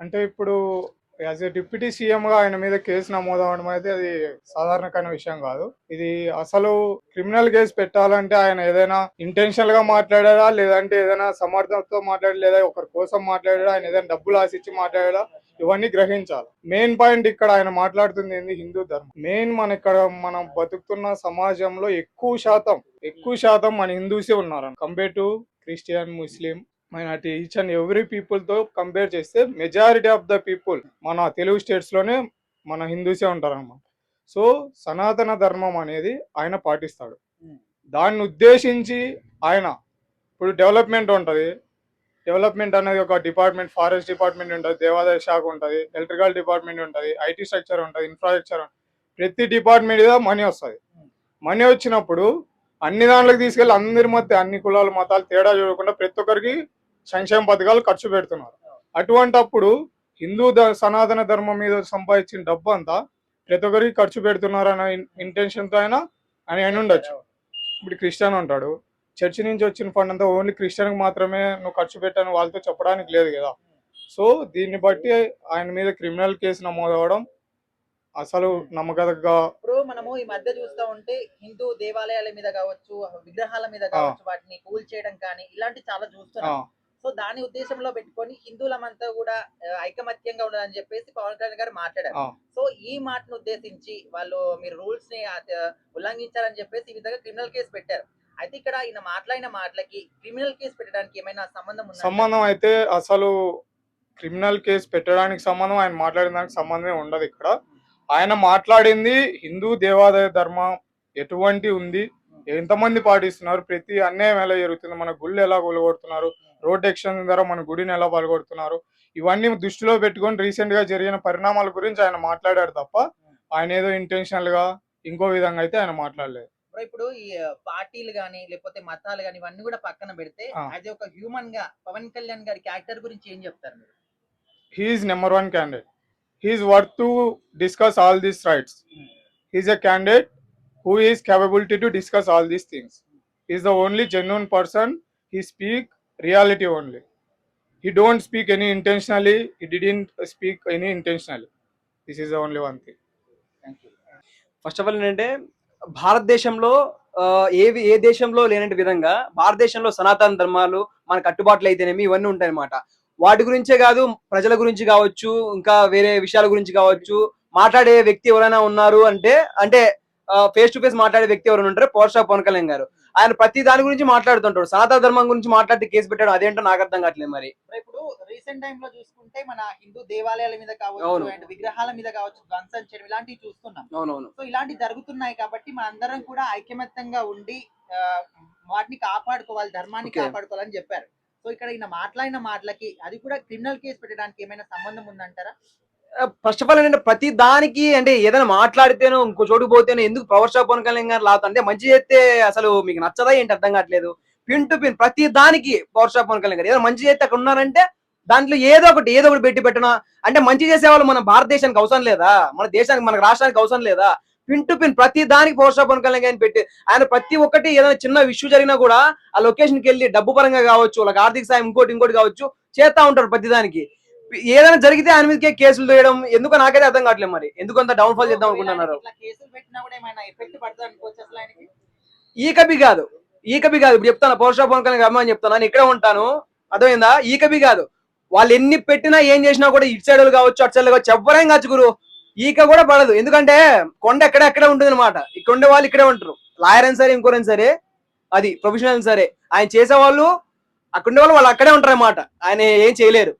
అంటే ఇప్పుడు as a deputy సీఎంగా ఆయన మీద కేసు నమోదు అవడం అయితే అది సాధారణమైన విషయం కాదు. ఇది అసలు క్రిమినల్ కేసు పెట్టాలంటే ఆయన ఏదైనా ఇంటెన్షనల్గా మాట్లాడారా లేదంటే ఏదైనా సమర్థనతో మాట్లాడి లేదా ఒకరి కోసం మాట్లాడారా ఆయన ఏదైనా డబ్బులు ఆశించి మాట్లాడారా ఇవన్నీ గ్రహించాలి. మెయిన్ పాయింట్ ఇక్కడ ఆయన మాట్లాడుతుంది ఏంది? హిందూ ధర్మం. మెయిన్ మన ఇక్కడ మనం బతుకుతున్న సమాజంలో ఎక్కువ శాతం ఎక్కువ శాతం మన హిందూసే ఉన్నారు compare to Christian Muslim minority each and every పీపుల్తో compare చేస్తే మెజారిటీ ఆఫ్ ద పీపుల్ మన తెలుగు స్టేట్స్లోనే మన హిందూసే ఉంటారు అన్నమాట సో సనాతన ధర్మం అనేది ఆయన పాటిస్తాడు. దాన్ని ఉద్దేశించి ఆయన ఇప్పుడు డెవలప్మెంట్ ఉంటుంది. డెవలప్మెంట్ అనేది ఒక డిపార్ట్మెంట్ ఫారెస్ట్ డిపార్ట్మెంట్ ఉంటుంది దేవాదాయ శాఖ ఉంటుంది ఎలక్ట్రికల్ డిపార్ట్మెంట్ ఉంటుంది ఐటీ స్ట్రక్చర్ ఉంటుంది ఇన్ఫ్రాస్ట్రక్చర్ ప్రతి డిపార్ట్మెంట్ మీద మనీ వస్తుంది. మనీ వచ్చినప్పుడు అన్ని దాంట్లోకి తీసుకెళ్ళి అందరి మధ్య అన్ని కులాలు మతాలు తేడా చూడకుండా ప్రతి ఒక్కరికి సంక్షేమ పథకాలు ఖర్చు పెడుతున్నారు. అటువంటప్పుడు హిందూ సనాతన ధర్మం మీద సంపాదించిన డబ్బు అంతా ప్రతి ఒక్కరికి ఖర్చు పెడుతున్నారు అనే ఇంటెన్షన్తో అయినా అని అని ఉండొచ్చు. ఇప్పుడు క్రిస్టియన్ ఉంటాడు చర్చి నుంచి వచ్చిన ఫండ్ అంతా ఓన్లీ క్రిస్టియన్కి మాత్రమే నువ్వు ఖర్చు పెట్టాను వాళ్ళతో చెప్పడానికి లేదు కదా. సో దీన్ని బట్టి ఆయన మీద క్రిమినల్ కేసు నమోదు అవ్వడం అసలు నమ్మకదగ్గ ఇప్పుడు మనము ఈ మధ్య చూస్తా ఉంటే హిందూ దేవాలయాల మీద కావచ్చు విగ్రహాల మీద కావచ్చు వాటిని కూల్ చేయడం కానీ ఇలాంటి చాలా చూస్తున్నాం. సో దాని ఉద్దేశంలో పెట్టుకొని హిందువులమంతా కూడా ఐకమత్యంగా ఉండాలని చెప్పేసి పవన్ కళ్యాణ్ గారు మాట్లాడారు. సో ఈ మాటను ఉద్దేశించి వాళ్ళు మీరు రూల్స్ని ఉల్లంఘించారని చెప్పేసి ఈ విధంగా క్రిమినల్ కేసు పెట్టారు. అయితే ఇక్కడ ఈయన మాట్లాడిన మాటలకి క్రిమినల్ కేసు పెట్టడానికి ఏమైనా సంబంధం ఉందా? సంబంధం అయితే అసలు క్రిమినల్ కేసు పెట్టడానికి సంబంధం ఆయన మాట్లాడిన దానికి సంబంధమే ఉండదు ఇక్కడ. ఆయన మాట్లాడింది హిందూ దేవాదాయ ధర్మం ఎటువంటి ఉంది ఎంతమంది పాటిస్తున్నారు ప్రతి అన్యాయం ఎలా జరుగుతుంది మన గుళ్ళు ఎలా కొలగొడుతున్నారు రోడ్ ఎక్స్టెన్షన్ ద్వారా మన గుడిని ఎలా పలగొడుతున్నారు ఇవన్నీ దృష్టిలో పెట్టుకొని రీసెంట్గా జరిగిన పరిణామాల గురించి ఆయన మాట్లాడారు తప్ప ఆయన ఏదో ఇంటెన్షనల్గా ఇంకో విధంగా అయితే ఆయన మాట్లాడలేదు. ఇప్పుడు ఈ పార్టీలు గాని లేకపోతే మతాలు గాని ఇవన్నీ కూడా పక్కన పెడితే. అది ఒక హ్యూమన్గా పవన్ కళ్యాణ్ గారి క్యారెక్టర్ గురించి ఏం చెప్తారు మీరు? He is number one candidate he is worth to discuss all these rights he is a candidate who is capability to discuss all these things is the only genuine person he speak reality only. He don't speak any intentionally. He didn't speak any intentionally. This is only one thing first of all ఏంటంటే భారతదేశంలో ఆ, ఏవి ఏ దేశంలో లేనటి విధంగా భారతదేశంలో సనాతన ధర్మాలు మన కట్టుబాట్లు అయితేనేమి ఇవన్నీ ఉంటాయన్నమాట. వాటి గురించే కాదు ప్రజల గురించి కావచ్చు ఇంకా వేరే విషయాల గురించి కావచ్చు మాట్లాడే వ్యక్తి ఎవరైనా ఉన్నారు అంటే అంటే ఫేస్ టు ఫేస్ మాట్లాడే వ్యక్తి ఎవరైనా ఉంటారు పవర్ స్టార్ పవన్ కళ్యాణ్ గారు. ఆయన ప్రతి దాని గురించి మాట్లాడుతుంటాడు. సనాతన ధర్మం గురించి మాట్లాడితే కేసు పెట్టాడు. అదేంటో నాకు అర్థం కావట్లేదు మరి. ఇప్పుడు రీసెంట్ టైమ్లో చూసుకుంటే మన హిందూ దేవాలయాల మీద కావచ్చు. అండ్ విగ్రహాల మీద కావచ్చు ధ్వంసం చేయడం ఇలాంటివి చూస్తున్నాం. అవునవును. సో ఇలాంటివి జరుగుతున్నాయి కాబట్టి మన అందరం కూడా ఐకమత్యంగా ఉండి వాటిని కాపాడుకోవాలి ధర్మాన్ని. కాపాడుకోవాలని చెప్పారు. సో ఇక్కడ ఈయన మాట్లాడిన మాటలకి అది కూడా క్రిమినల్ కేసు పెట్టడానికి ఏమైనా సంబంధం ఉందంటారా? ఫస్ట్ ఆఫ్ ఆల్ ఏంటంటే ప్రతి దానికి అంటే ఏదైనా మాట్లాడితేనో ఇంకో చోటుకు పోతేనో ఎందుకు పవర్ షాప్ పవన్ కళ్యాణ్ గారు లాత అంటే మంచి చేస్తే అసలు మీకు నచ్చదా ఏంటి అర్థం కావట్లేదు. పిన్ టు పిన్ ప్రతి దానికి పవర్ షాప్ పవన్ కళ్యాణ్ గారు. ఏదైనా మంచి చేస్తే అక్కడ ఉన్నారంటే దాంట్లో ఏదో ఒకటి ఏదో ఒకటి పెట్టి పెట్టినా? అంటే మంచి చేసే వాళ్ళు మన భారతదేశానికి అవసరం లేదా? మన దేశానికి మన రాష్ట్రానికి అవసరం లేదా? పిన్ టు పిన్ ప్రతి దానికి పవర్ స్టార్ పవన్ కళ్యాణ్ గారిని పెట్టి ఆయన ప్రతి ఒక్కటి ఏదైనా చిన్న ఇష్యూ జరిగినా కూడా ఆ లొకేషన్కి వెళ్ళి డబ్బు పరంగా కావచ్చు వాళ్ళకి ఆర్థిక సాయం ఇంకోటి ఇంకోటి కావచ్చు చేస్తా ఉంటారు ప్రతి దానికి. ఏదైనా జరిగితే ఆయన మీదకే కేసులు వేయడం ఎందుకో నాకైతే అర్థం కావట్లేదు మరి. ఎందుకు అంత డౌన్ ఫాల్ చేద్దాం అనుకుంటున్నారు? ఈ కబి కాదు ఈ కబి కాదు. ఇప్పుడు చెప్తాను పౌరుష పవన్ కళ్యాణ్ అమ్మ అని చెప్తాను. నేను ఇక్కడే ఉంటాను. అర్థమైందా? ఈ కబి కాదు. వాళ్ళు ఎన్ని పెట్టినా ఏం చేసినా కూడా ఇటు సైడ్ కావచ్చు అటు సైడ్ కావచ్చు ఎవరేం కావచ్చు గురు. ఈక కూడా పడదు. ఎందుకంటే కొండ ఎక్కడ ఎక్కడే ఉంటుంది అనమాట ఇక్కడ ఉండే వాళ్ళు ఇక్కడే ఉంటారు. లాయర్ అయినా సరే ఇంకోరైనా సరే అది ప్రొఫెషనల్ సరే ఆయన చేసే వాళ్ళు అక్కడ ఉండే వాళ్ళు వాళ్ళు అక్కడే ఉంటారు అనమాట ఆయన ఏం చేయలేరు.